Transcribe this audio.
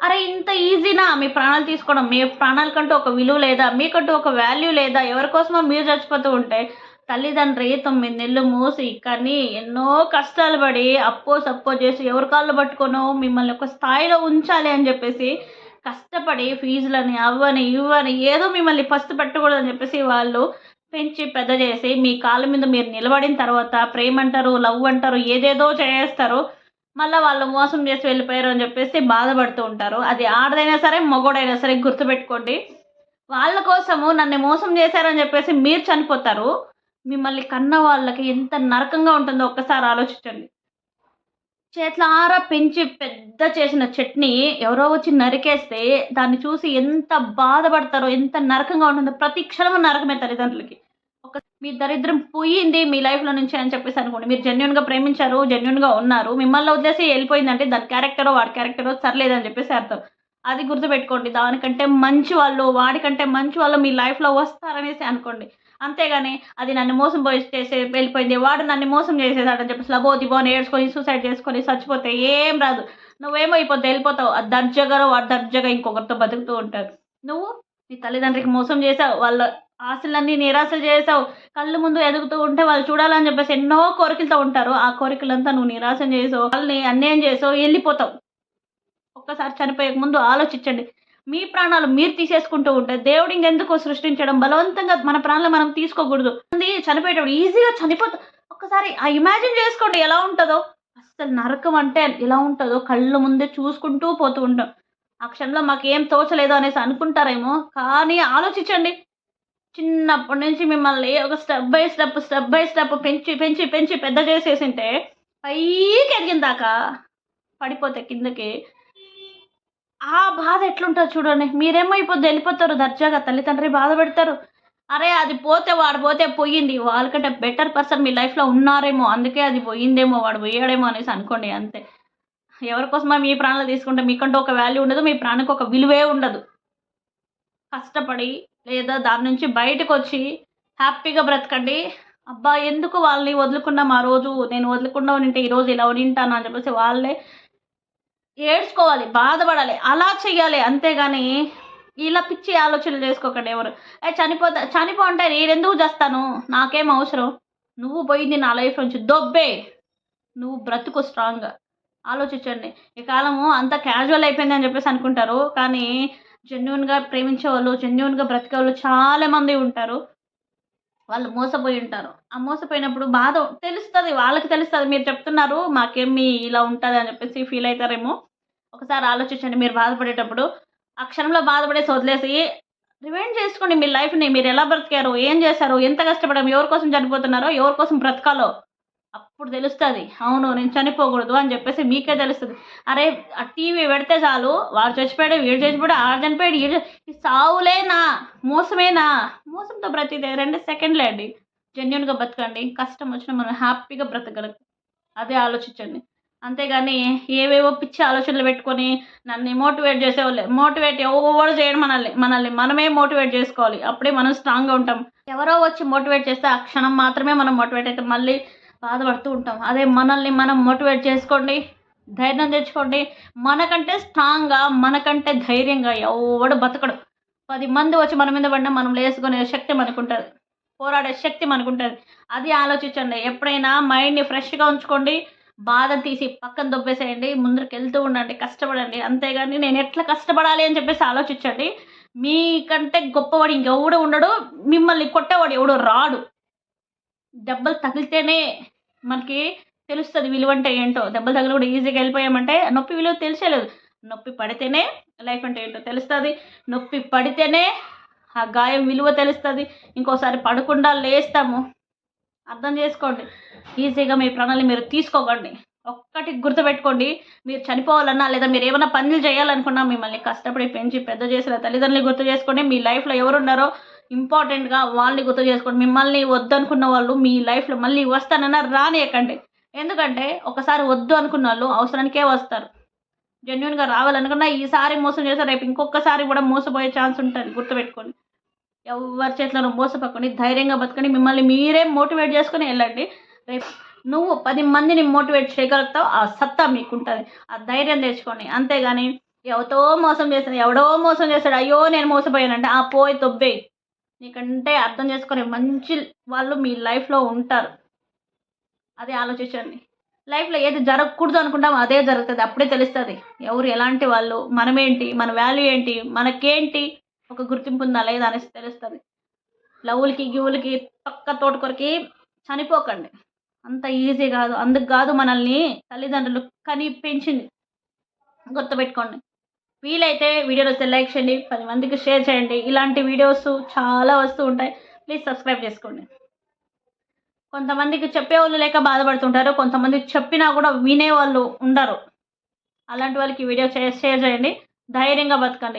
అరే ఇంత ఈజీనా? మీ ప్రాణాలు తీసుకోవడం. మీ ప్రాణాలకంటూ ఒక విలువ లేదా మీకంటూ ఒక వాల్యూ లేదా ఎవరికోసమో మీరు చచ్చిపోతూ ఉంటే తల్లిదండ్రి తొమ్మిది నెలలు మూసి కానీ ఎన్నో కష్టాలు పడి అప్పో సప్పో చేసి ఎవరి కాళ్ళు పట్టుకోనో మిమ్మల్ని ఒక స్థాయిలో ఉంచాలి అని చెప్పేసి కష్టపడి ఫీజులని అవ్వని ఇవ్వని ఏదో మిమ్మల్ని ఫస్ట్ పెట్టకూడదని చెప్పేసి వాళ్ళు పెంచి పెద్ద చేసి మీ కాళ్ళ మీద మీరు నిలబడిన తర్వాత ప్రేమ అంటారు లవ్ అంటారు ఏదేదో చేస్తారు మళ్ళీ వాళ్ళు మోసం చేసి వెళ్ళిపోయారు అని చెప్పేసి బాధపడుతూ ఉంటారు. అది ఆడదైనా సరే మగోడైనా సరే గుర్తుపెట్టుకోండి. వాళ్ళ కోసము నన్ను మోసం చేశారని చెప్పేసి మీరు చనిపోతారు. మిమ్మల్ని కన్న వాళ్ళకి ఎంత నరకంగా ఉంటుందో ఒక్కసారి ఆలోచించండి. చేతులారా పెంచి పెద్ద చేసిన చట్నీ ఎవరో వచ్చి నరికేస్తే దాన్ని చూసి ఎంత బాధపడతారో ఎంత నరకంగా ఉంటుందో ప్రతి క్షణం నరకమే తల్లిదండ్రులకి. మీ దరిద్రం పోయింది మీ లైఫ్లో నుంచి అని చెప్పేసి అనుకోండి. మీరు జెన్యున్గా ప్రేమించారు జెన్యున్గా ఉన్నారు మిమ్మల్ని వదిలేసి వెళ్ళిపోయిందంటే దాని క్యారెక్టరో వాడి క్యారెక్టరో సర్లేదని చెప్పేసి అర్థం. అది గుర్తుపెట్టుకోండి. దానికంటే మంచి వాళ్ళు వాడికంటే మంచి వాళ్ళు మీ లైఫ్లో వస్తారనేసి అనుకోండి. అంతేగాని అది నన్ను మోసం పోయి చేసే వెళ్ళిపోయింది వాడు నన్ను మోసం చేసేసాడని చెప్పేసి లబో దిబో నేర్చుకొని సూసైడ్ చేసుకొని చచ్చిపోతే ఏం రాదు. నువ్వేమో అయిపోతే వెళ్ళిపోతావు. అది దర్జగా వాడు దర్జగా ఇంకొకరితో బతుకుతూ ఉంటారు నువ్వు నీ తల్లిదండ్రికి మోసం చేసావు వాళ్ళ ఆశలన్నీ నిరాశలు చేసావు. కళ్ళు ముందు ఎదుగుతూ ఉంటే వాళ్ళు చూడాలని చెప్పేసి ఎన్నో కోరికలతో ఉంటారు. ఆ కోరికలంతా నువ్వు నిరాశం చేసావు. వాళ్ళని అన్యాయం చేసావు. వెళ్ళిపోతావు. ఒక్కసారి చనిపోయే ముందు ఆలోచించండి. మీ ప్రాణాలు మీరు తీసేసుకుంటూ ఉంటే దేవుడు ఇంకెందుకు సృష్టించడం? బలవంతంగా మన ప్రాణాలు మనం తీసుకోకూడదు. చనిపోయేటప్పుడు ఈజీగా చనిపోతా ఒక్కసారి ఆ ఇమాజిన్ చేసుకోండి ఎలా ఉంటుందో. అసలు నరకం అంటే ఎలా ఉంటుందో కళ్ళు ముందే చూసుకుంటూ పోతూ ఉంటాం. ఆ క్షణంలో మాకు ఏం తోచలేదు అనేసి అనుకుంటారేమో. కానీ ఆలోచించండి. చిన్నప్పటి నుంచి మిమ్మల్ని ఒక step by step step by step పెంచి పెంచి పెంచి పెద్ద చేసేసింటే పైకి ఎదిగిన దాకా పడిపోతే కిందకి. ఆ బాధ ఎట్లుంటుంది చూడండి. మీరేమో ఇప్పుడు వెళ్ళిపోతారు దర్జాగా తల్లిదండ్రి బాధ పెడతారు. అరే అది పోతే వాడు పోతే పోయింది. వాళ్ళకంటే బెటర్ పర్సన్ మీ లైఫ్లో ఉన్నారేమో అందుకే అది పోయిందేమో వాడు పోయాడేమో అనేసి అనుకోండి అంతే. ఎవరికోసమో మీ ప్రాణాలు తీసుకుంటే మీకంటూ ఒక వాల్యూ ఉండదు మీ ప్రాణానికి ఒక విలువే ఉండదు. కష్టపడి లేదా దాని నుంచి బయటకు వచ్చి హ్యాపీగా బ్రతకండి. అబ్బా ఎందుకు వాళ్ళని వదులుకున్నాం ఆ రోజు? నేను వదులుకుండా ఉంటే ఈరోజు ఇలా ఉంటాను అని చెప్పేసి వాళ్ళే ఏడ్చుకోవాలి బాధపడాలి అలా చెయ్యాలి. అంతేగాని ఇలా పిచ్చి ఆలోచనలు చేసుకోకండి ఎవరు. ఏ చనిపోతా చనిపో అంటే నేను ఎందుకు చేస్తాను? నాకేం అవసరం? నువ్వు పోయింది నా లైఫ్ నుంచి దొబ్బే. నువ్వు బ్రతుకు స్ట్రాంగ్గా ఆలోచించండి. ఈ కాలము అంత క్యాజువల్ అయిపోయింది అని చెప్పేసి అనుకుంటారు. కానీ జెన్యున్గా ప్రేమించే వాళ్ళు జెన్యున్గా బ్రతికే వాళ్ళు చాలామంది ఉంటారు. వాళ్ళు మోసపోయి ఉంటారు. ఆ మోసపోయినప్పుడు బాధ తెలుస్తుంది వాళ్ళకి తెలుస్తుంది. మీరు చెప్తున్నారు మాకేమి ఇలా ఉంటుంది అని చెప్పేసి ఫీల్ అవుతారేమో. ఒకసారి ఆలోచించండి మీరు బాధపడేటప్పుడు. ఆ క్షణంలో బాధపడేసి వదిలేసి రివైండ్ చేసుకోండి మీ లైఫ్ని మీరు ఎలా బ్రతికారు ఏం చేశారు ఎంత కష్టపడారు ఎవరి కోసం చనిపోతున్నారో ఎవరి కోసం బ్రతకాలో అప్పుడు తెలుస్తుంది. అవును నేను చనిపోకూడదు అని చెప్పేసి మీకే తెలుస్తుంది. అరే ఆ టీవీ పెడితే చాలు వాడు చచ్చిపోయాడు వీడు చచ్చిపోయాడు ఆడు చనిపోయాడు ఈడు సావులేనా? మోసమేనా? మోసంతో బ్రతిదే రెండు సెకండ్లే అండి. జెన్యున్గా బతకండి కష్టం వచ్చినా మనం హ్యాపీగా బ్రతకగలం. అదే ఆలోచించండి. అంతేగాని ఏవేవో పిచ్చి ఆలోచనలు పెట్టుకొని నన్ను మోటివేట్ చేసేవాళ్ళు మోటివేట్ ఎవరు చేయడం మనల్ని. మనల్ని మనమే మోటివేట్ చేసుకోవాలి. అప్పుడే మనం స్ట్రాంగ్గా ఉంటాం. ఎవరో వచ్చి మోటివేట్ చేస్తే ఆ క్షణం మాత్రమే మనం మోటివేట్ అయితే మళ్ళీ బాధపడుతూ ఉంటాం. అదే మనల్ని మనం మోటివేట్ చేసుకోండి ధైర్యం తెచ్చుకోండి. మనకంటే స్ట్రాంగ్గా మనకంటే ధైర్యంగా ఎవడు బతకడు. పది మంది వచ్చి మన మీద పడినా మనం లేసుకునే శక్తి మనకు ఉంటుంది పోరాడే శక్తి మనకు ఉంటుంది అది ఆలోచించండి. ఎప్పుడైనా మైండ్ని ఫ్రెష్గా ఉంచుకోండి. బాధ తీసి పక్కన దొబ్బేసేయండి. ముందరికి వెళ్తూ ఉండండి. కష్టపడండి. అంతేగాని నేను ఎట్లా కష్టపడాలి అని చెప్పేసి ఆలోచించండి. మీకంటే గొప్పవాడు ఇంకెవడు ఉండడు. మిమ్మల్ని కొట్టేవాడు ఎవడు రాడు. దెబ్బలు తగిలితేనే మనకి తెలుస్తుంది విలువ అంటే ఏంటో. దెబ్బలు తగిలి కూడా ఈజీగా వెళ్ళిపోయామంటే నొప్పి విలువ తెలిసేలేదు. నొప్పి పడితేనే లైఫ్ అంటే ఏంటో తెలుస్తుంది. నొప్పి పడితేనే ఆ గాయం విలువ తెలుస్తుంది. ఇంకోసారి పడకుండా లేస్తాము. అర్థం చేసుకోండి. ఈజీగా మీ ప్రాణాలు మీరు తీసుకోకండి. ఒక్కటి గుర్తుపెట్టుకోండి. మీరు చనిపోవాలన్నా లేదా మీరు ఏమైనా పనులు చేయాలనుకున్నా మిమ్మల్ని కష్టపడి పెంచి పెద్ద చేసిన తల్లిదండ్రులు గుర్తు చేసుకోండి. మీ లైఫ్లో ఎవరున్నారో ఇంపార్టెంట్గా వాళ్ళని గుర్తు చేసుకోండి. మిమ్మల్ని వద్దనుకున్న వాళ్ళు మీ లైఫ్లో మళ్ళీ వస్తానన్నా రానియకండి. ఎందుకంటే ఒకసారి వద్దు అనుకున్న వాళ్ళు అవసరానికే వస్తారు. జెన్యున్గా రావాలనుకున్నా ఈసారి మోసం చేస్తారు రేపు ఇంకొకసారి కూడా మోసపోయే ఛాన్స్ ఉంటుంది. గుర్తుపెట్టుకోండి. ఎవరి చేతిలోనూ మోసపోకండి. ధైర్యంగా బతకండి. మిమ్మల్ని మీరే మోటివేట్ చేసుకుని వెళ్ళండి. రేపు నువ్వు పది మందిని మోటివేట్ చేయగలుగుతావు. ఆ సత్తా మీకు ఉంటుంది ఆ ధైర్యం తెచ్చుకోండి. అంతేగాని ఎవతో మోసం చేస్తాను ఎవడో మోసం చేస్తాడు అయ్యో నేను మోసపోయానంటే ఆ పోయి తొబ్బేయి. నీకంటే అర్థం చేసుకునే మంచి వాళ్ళు మీ లైఫ్లో ఉంటారు. అదే ఆలోచించండి. లైఫ్లో ఏది జరగకూడదు అనుకుంటామో అదే జరుగుతుంది. అప్పుడే తెలుస్తుంది. ఎవరు ఎలాంటి వాళ్ళు మనమేంటి మన వాల్యూ ఏంటి మనకేంటి ఒక గుర్తింపు ఉందా లేదా అనేసి తెలుస్తుంది. లవ్వులకి గివులకి పక్క తోటకొరికి చనిపోకండి. అంత ఈజీ కాదు. అందుకు కాదు మనల్ని తల్లిదండ్రులు కనిపించింది. గుర్తుపెట్టుకోండి. వీలైతే వీడియోలో వస్తే లైక్ చేయండి పది మందికి షేర్ చేయండి. ఇలాంటి వీడియోస్ చాలా వస్తూ ఉంటాయి. ప్లీజ్ సబ్స్క్రైబ్ చేసుకోండి. కొంతమందికి చెప్పేవాళ్ళు లేక బాధపడుతుంటారు. కొంతమంది చెప్పినా కూడా వినేవాళ్ళు ఉండరు. అలాంటి వాళ్ళకి వీడియో షేర్ చేయండి. ధైర్యంగా బతకండి.